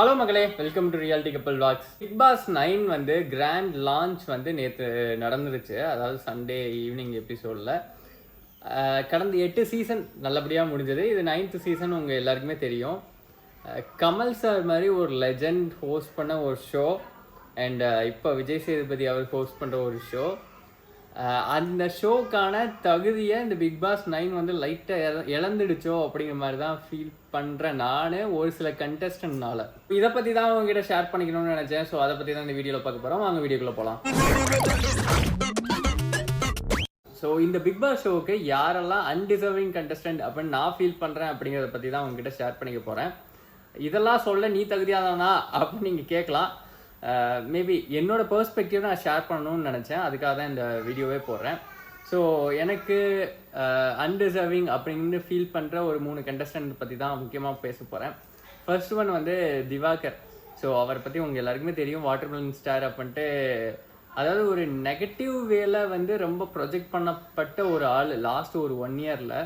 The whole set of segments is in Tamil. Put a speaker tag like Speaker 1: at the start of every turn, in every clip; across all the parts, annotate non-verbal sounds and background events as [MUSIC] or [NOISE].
Speaker 1: ஹலோ மகளே வெல்கம் டு ரியாலிட்டி கப்பல் வாக்ஸ் பிக் பாஸ் நைன் வந்து கிராண்ட் லான்ச் வந்து நேற்று நடந்துருச்சு. அதாவது சண்டே ஈவினிங் எபிசோடில் கடந்த எட்டு சீசன் நல்லபடியாக முடிஞ்சது. இது நைன்த்து சீசன் உங்கள் எல்லாருக்குமே தெரியும். கமல் சார் மாதிரி ஒரு லெஜண்ட் ஹோஸ்ட் பண்ண ஒரு ஷோ அண்ட் இப்போ விஜய் சேதுபதி அவர் ஹோஸ்ட் பண்ணுற ஒரு ஷோ அந்த ஷோக்கான தகுதியை இந்த பிக் பாஸ் நைன் வந்து லைட்டாக இழந்துடுச்சோ அப்படிங்கிற மாதிரி தான் ஃபீல் பண்ணுறேன் நான் ஒரு சில கண்டஸ்டன்ட்னால இதை பற்றி தான் உங்ககிட்ட ஷேர் பண்ணிக்கணும்னு நினச்சேன். ஸோ அதை பற்றி தான் இந்த வீடியோவில் பார்க்க போகிறோம் வாங்க வீடியோக்குள்ளே போகலாம் ஸோ இந்த பிக் பாஸ் ஷோவுக்கு யாரெல்லாம் அன்டிசர்விங் கண்டஸ்டன்ட் அப்படின்னு நான் ஃபீல் பண்ணுறேன் அப்படிங்கிறத பற்றி தான் உங்ககிட்ட ஷேர் பண்ணிக்க போகிறேன் இதெல்லாம் சொல்ல நீ தகுதியாதானா அப்படின்னு நீங்கள் கேட்கலாம். Uh, மேபி என்னோட பர்ஸ்பெக்டிவ் நான் ஷேர் பண்ணணும்னு நினச்சேன். அதுக்காக தான் இந்த வீடியோவே போடுறேன். ஸோ எனக்கு அன்டிசர்விங் அப்படின்னு ஃபீல் பண்ணுற ஒரு மூணு கண்டஸ்டன்ட் பற்றி தான் முக்கியமாக பேச போகிறேன் ஃபர்ஸ்ட் ஒன் வந்து திவாகர். ஸோ அவரை பற்றி உங்கள் எல்லாருக்குமே தெரியும். வாட்டர் மெலன் ஸ்டார் அப்படின்ட்டு அதாவது ஒரு நெகட்டிவ் வேல வந்து ரொம்ப ப்ரொஜெக்ட் பண்ணப்பட்ட ஒரு ஆள் லாஸ்ட் ஒரு ஒன் இயரில்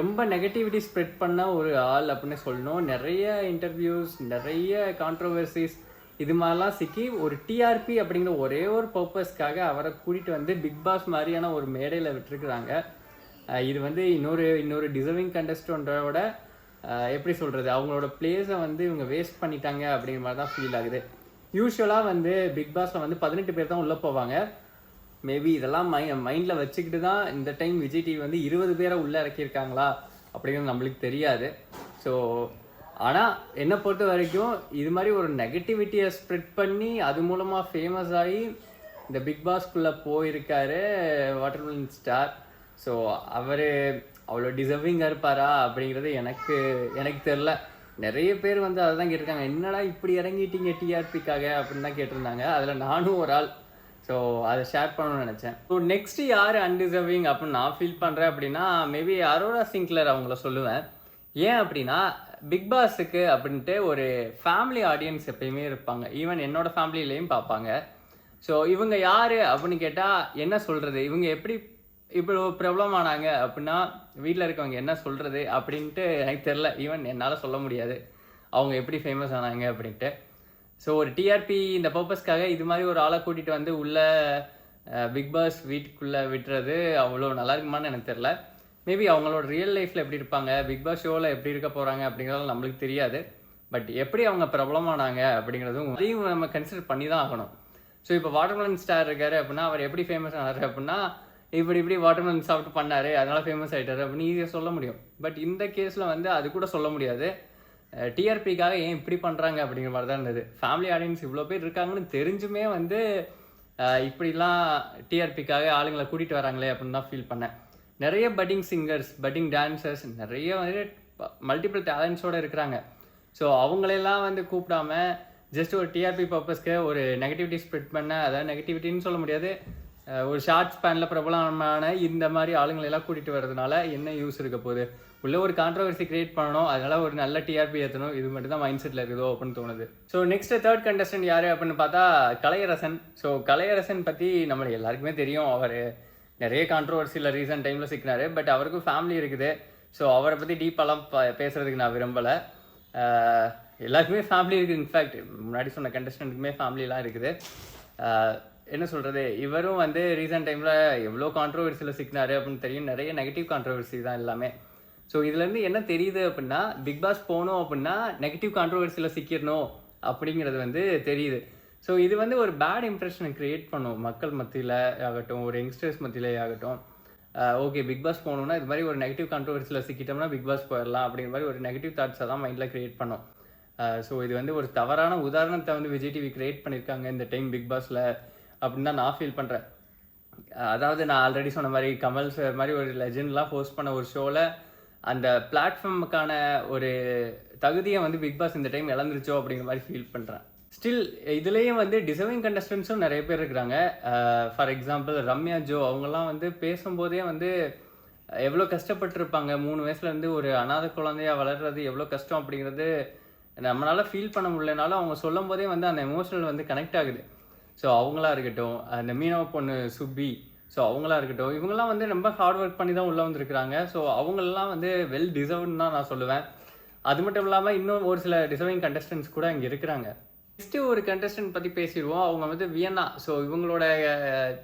Speaker 1: ரொம்ப நெகட்டிவிட்டி ஸ்ப்ரெட் பண்ண ஒரு ஆள் அப்படின்னு சொல்லணும். நிறைய இன்டர்வியூஸ் நிறைய கான்ட்ரவர்சிஸ் இது மாதிரிலாம் சிக்கி ஒரு டிஆர்பி அப்படிங்கிற ஒரே ஒரு பர்பஸ்க்காக அவரை கூட்டிகிட்டு வந்து பிக் பாஸ் மாதிரியான ஒரு மேடையில் விட்டுருக்குறாங்க. இது வந்து இன்னொரு இன்னொரு டிசர்விங் கண்டஸ்டோட எப்படி சொல்கிறது அவங்களோட பிளேஸை வந்து இவங்க வேஸ்ட் பண்ணிட்டாங்க அப்படிங்கிற மாதிரி தான் ஃபீல் ஆகுது. யூஸ்வலாக வந்து பிக் பாஸில் வந்து பதினெட்டு பேர் தான் உள்ளே போவாங்க. மேபி இதெல்லாம் மை மைண்டில் வச்சுக்கிட்டு தான் இந்த டைம் விஜய் டிவி வந்து இருபது பேரை உள்ளே இறக்கியிருக்காங்களா அப்படிங்கிறது நம்மளுக்கு தெரியாது. ஸோ ஆனால் என்னை பொறுத்த வரைக்கும் இது மாதிரி ஒரு நெகட்டிவிட்டியை ஸ்ப்ரெட் பண்ணி அது மூலமாக ஃபேமஸ் ஆகி இந்த பிக் பாஸ்க்குள்ளே போயிருக்காரு வாட்டர்மெலன் ஸ்டார் ஸோ அவர் அவ்வளோ டிசர்விங்காக இருப்பாரா அப்படிங்கிறது எனக்கு எனக்கு தெரில நிறைய பேர் வந்து அதை தான் கேட்டிருக்காங்க. என்னடா இப்படி இறங்கிட்டீங்க டிஆர்பிக்காக அப்படின்னு தான் கேட்டிருந்தாங்க. அதில் நானும் ஒரு ஆள். ஸோ அதை ஷேர் பண்ணணும்னு நினச்சேன். ஸோ நெக்ஸ்ட் யார் அன்டிசர்விங் அப்படின்னு நான் ஃபீல் பண்ணுறேன் அப்படின்னா மேபி அரோரா சிங்க்லர் அவங்கள சொல்லுவேன். ஏன் அப்படின்னா பிக் பாஸுக்கு அப்படின்ட்டு ஒரு ஃபேமிலி ஆடியன்ஸ் எப்பயுமே இருப்பாங்க. ஈவன் என்னோட ஃபேமிலியிலையும் பார்ப்பாங்க. ஸோ இவங்க யார் அப்படின்னு கேட்டால் என்ன சொல்கிறது இவங்க எப்படி இவ்வளோ பிரபலம் ஆனாங்க அப்படின்னா வீட்டில் இருக்கவங்க என்ன சொல்கிறது அப்படின்ட்டு எனக்கு தெரில ஈவன் என்னால் சொல்ல முடியாது. அவங்க எப்படி ஃபேமஸ் ஆனாங்க அப்படின்ட்டு. ஸோ ஒரு டிஆர்பி இந்த பர்பஸ்க்காக இது மாதிரி ஒரு ஆளை கூட்டிகிட்டு வந்து உள்ள பிக் பாஸ் வீட்டுக்குள்ளே விட்டுறது அவ்வளோ நல்லா இருக்குமான்னு எனக்கு தெரில மேபி அவங்களோட ரியல் லைஃப்பில் எப்படி இருப்பாங்க? பிக் பாஸ் ஷோவில் எப்படி இருக்க போகிறாங்க அப்படிங்கிறதும் நம்மளுக்கு தெரியாது. பட் எப்படி அவங்க பிரபலமானாங்க அப்படிங்கிறதும் அதையும் நம்ம கன்சிடர் பண்ணி தான் ஆகணும். ஸோ இப்போ வாட்டர்மெலன் ஸ்டார் இருக்காரு அப்படின்னா அவர் எப்படி ஃபேமஸ் ஆனார் அப்படின்னா இப்படி இப்படி வாட்டர்மெலன் சாப்பிட்டு பண்ணார் அதனால் ஃபேமஸ் ஆகிட்டார் அப்படின்னு ஈஸியாக சொல்ல முடியும். பட் இந்த கேஸில் வந்து அது கூட சொல்ல முடியாது. டிஆர்பிக்காக ஏன் இப்படி பண்ணுறாங்க அப்படிங்கிற மாதிரி தான் இருந்தது. ஃபேமிலி ஆடியன்ஸ் இவ்வளோ பேர் இருக்காங்கன்னு தெரிஞ்சுமே வந்து இப்படிலாம் டிஆர்பிக்காக ஆளுங்களை கூட்டிகிட்டு வராங்களே அப்படின்னு தான் ஃபீல் பண்ணேன். நிறைய பட்டிங் சிங்கர்ஸ் பட்டிங் டான்சர்ஸ் நிறைய வந்து மல்டிபிள் டேலண்ட்ஸோடு இருக்கிறாங்க. ஸோ அவங்களெல்லாம் வந்து கூப்பிடாம ஜஸ்ட் ஒரு டிஆர்பி பர்பஸ்க்கு ஒரு நெகட்டிவிட்டி ஸ்ப்ரெட் பண்ண அதாவது நெகட்டிவிட்டின்னு சொல்ல முடியாது ஒரு ஷார்ட் ஸ்பேனில் பிரபலமான இந்த மாதிரி ஆளுங்களெல்லாம் கூட்டிகிட்டு வர்றதுனால என்ன யூஸ் இருக்க போகுது? உள்ள ஒரு கான்ட்ரவர்சி கிரியேட் பண்ணணும் அதனால ஒரு நல்ல டிஆர்பி ஏற்றணும் இது மட்டும் தான் மைண்ட் செட்டில் இருக்குதோ அப்படின்னு தோணுது. ஸோ நெக்ஸ்ட் தேர்ட் கண்டஸ்டன்ட் யார் அப்படின்னு பார்த்தா கலையரசன். ஸோ கலையரசன் பற்றி நம்ம எல்லாருக்குமே தெரியும். அவர் நிறைய கான்ட்ரவர்சியில் ரீசன்ட் டைமில் சிக்கினார். பட் அவருக்கும் ஃபேமிலி இருக்குது. ஸோ அவரை பற்றி டீப்பாலாம் பேசுகிறதுக்கு நான் விரும்பலை. எல்லாருக்குமே ஃபேமிலி இருக்குது இன்ஃபேக்ட் முன்னாடி சொன்ன கண்டஸ்டன்ட்டுக்குமே ஃபேமிலிலாம் இருக்குது. என்ன சொல்கிறது இவரும் வந்து ரீசெண்ட் டைமில் எவ்வளோ கான்ட்ரவர்சியில் சிக்கினாரு அப்படின்னு தெரியும். நிறைய நெகட்டிவ் கான்ட்ரவர்சி தான் எல்லாமே. ஸோ இதுலேருந்து என்ன தெரியுது அப்படின்னா பிக் பாஸ் போகணும் அப்படின்னா நெகட்டிவ் கான்ட்ரவர்சியில் சிக்கிடணும் அப்படிங்கிறது வந்து தெரியுது. ஸோ இது வந்து ஒரு பேட் இம்ப்ரெஷனை க்ரியேட் பண்ணும் மக்கள் மத்தியில் ஆகட்டும் ஒரு யங்ஸ்டர்ஸ் மத்தியிலே ஆகட்டும். ஓகே பிக் பாஸ் போகணுன்னா இது மாதிரி ஒரு நெகட்டிவ் கான்ட்ரவர்சியில் சிக்கிட்டோம்னா பிக் பாஸ் போயிடலாம் அப்படிங்கிற மாதிரி ஒரு நெகட்டிவ் தாட்ஸை தான் மைண்டில் க்ரியேட் பண்ணும். ஸோ இது வந்து ஒரு தவறான உதாரணத்தை வந்து விஜய் டிவி கிரியேட் பண்ணியிருக்காங்க இந்த டைம் பிக் பாஸில் அப்படின்னு தான் நான் ஃபீல் பண்ணுறேன் அதாவது நான் ஆல்ரெடி சொன்ன மாதிரி கமல் சார் மாதிரி ஒரு லெஜெண்ட்லாம் ஹோஸ்ட் பண்ண ஒரு ஷோவில் அந்த பிளாட்ஃபார்முக்கான ஒரு தகுதியை வந்து பிக் பாஸ் இந்த டைம் இழந்துருச்சோ அப்படிங்கிற மாதிரி ஃபீல் பண்ணுறேன் ஸ்டில் இதுலேயும் வந்து டிசர்விங் கண்டஸ்டன்ஸும் நிறைய பேர் இருக்கிறாங்க. ஃபார் எக்ஸாம்பிள் ரம்யா ஜோ அவங்கெல்லாம் வந்து பேசும்போதே வந்து எவ்வளோ கஷ்டப்பட்டிருப்பாங்க. மூணு வயசுலேருந்து ஒரு அனாதை குழந்தையா வளர்றது எவ்வளோ கஷ்டம் அப்படிங்கிறது நம்மளால ஃபீல் பண்ண முடியலனாலும் அவங்க சொல்லும் போதே வந்து அந்த எமோஷனல் வந்து கனெக்ட் ஆகுது. ஸோ அவங்களா இருக்கட்டும் அந்த மீனவ பொண்ணு சுப்பி ஸோ அவங்களா இருக்கட்டும் இவங்கெல்லாம் வந்து ரொம்ப ஹார்ட் ஒர்க் பண்ணி தான் உள்ளே வந்திருக்கிறாங்க. ஸோ அவங்களெல்லாம் வந்து வெல் டிசர்வ்னு தான் நான் சொல்லுவேன். அது மட்டும் இல்லாமல் இன்னும் ஒரு சில டிசர்விங் கண்டஸ்டன்ஸ் கூட இங்கே இருக்கிறாங்க. நெக்ஸ்ட்டு ஒரு கண்டஸ்டன்ட் பற்றி பேசிடுவோம். அவங்க வந்து வியன்னா ஸோ இவங்களோட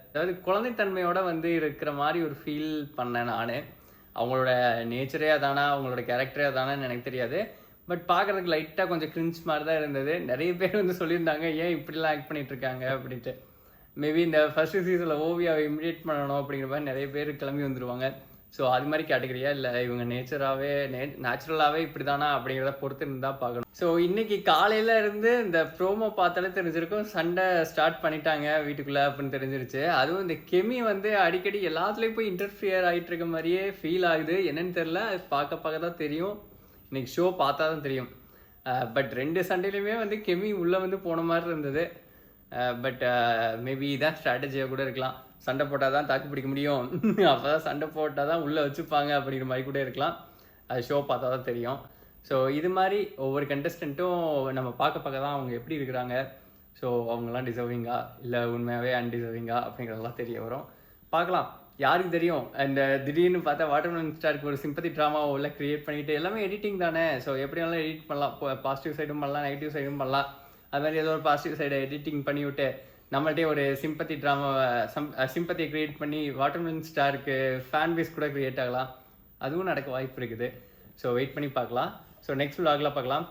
Speaker 1: அதாவது குழந்தைத்தன்மையோட வந்து இருக்கிற மாதிரி ஒரு ஃபீல் பண்ணேன் நான். அவங்களோட நேச்சரே அதானா? அவங்களோட கேரக்டரே அதானான்னு எனக்கு தெரியாது. பட் பார்க்குறதுக்கு லைட்டாக கொஞ்சம் கிரிஞ்ச் மாதிரி தான் இருந்தது. நிறைய பேர் வந்து சொல்லியிருந்தாங்க ஏன் இப்படிலாம் ஆக்ட் பண்ணிட்டு இருக்காங்க? அப்படின்ட்டு. மேபி இந்த ஃபர்ஸ்ட் சீசனில் ஓவியாவை இமிடியேட் பண்ணணும் அப்படிங்கிற மாதிரி நிறைய பேர் கிளம்பி வந்துருவாங்க. ஸோ அது மாதிரி கேட்டகரியா இல்லை இவங்க நேச்சராகவே நே நேச்சுரலாகவே இப்படி தானா அப்படிங்கிறத பொறுத்து இருந்தால் பார்க்கணும். ஸோ இன்னைக்கு காலையில இருந்து இந்த ப்ரோமோ பார்த்தாலே தெரிஞ்சிருக்கும். சண்டை ஸ்டார்ட் பண்ணிட்டாங்க வீட்டுக்குள்ளே அப்படின்னு தெரிஞ்சிருச்சு. அதுவும் இந்த கெமி வந்து அடிக்கடி எல்லாத்துலேயும் போய் இன்டர்ஃபியர் ஆகிட்டு இருக்க மாதிரியே ஃபீல் ஆகுது. என்னன்னு தெரில அது பார்க்க பார்க்க தான் தெரியும். இன்னைக்கு ஷோ பார்த்தா தான் தெரியும். பட் ரெண்டு சண்டையிலுமே வந்து கெமி உள்ளே வந்து போன மாதிரி இருந்தது. பட் மேபி இதான் ஸ்ட்ராட்டஜியாக கூட இருக்கலாம். சண்டை போட்டால் தான் தாக்கு பிடிக்க முடியும். [LAUGHS] அப்போ தான் சண்டை போட்டால் தான் உள்ளே வச்சுப்பாங்க அப்படிங்கிற மாதிரி கூட இருக்கலாம். அது ஷோ பார்த்தா தான் தெரியும். ஸோ இது மாதிரி ஒவ்வொரு கண்டஸ்டண்ட்டும் நம்ம பார்க்க பார்க்க தான் அவங்க எப்படி இருக்கிறாங்க. ஸோ அவங்கெல்லாம் டிசர்விங்கா இல்லை உண்மையாகவே அன்டிசர்விங்கா அப்படிங்கிறதெல்லாம் தெரிய வரும். பார்க்கலாம். யாருக்கு தெரியும்? அந்த திடீர்னு பார்த்தா வாட்டர்மெலன் ஸ்டாருக்கு ஒரு சிம்பத்தி ட்ராமா உள்ள க்ரியேட் பண்ணிட்டு எல்லாமே எடிட்டிங் தானே. ஸோ எப்படி வேணாலும் எடிட் பண்ணலாம். பாசிட்டிவ் சைடும் பண்ணலாம் நெகட்டிவ் சைடும் பண்ணலாம். அது மாதிரி ஏதோ ஒரு பாசிட்டிவ் சைடை எடிட்டிங் பண்ணிவிட்டு விட்டு ஒரு சிம்பத்தி ட்ராமாவை சிம்பத்தியை கிரியேட் பண்ணி வாட்டர்மெலன் ஸ்டாருக்கு ஃபேன் பேஸ் கூட க்ரியேட் ஆகலாம். அதுவும் நடக்க வாய்ப்பு இருக்குது. ஸோ வெயிட் பண்ணி பார்க்கலாம். ஸோ நெக்ஸ்ட் vlogல பார்க்கலாம்.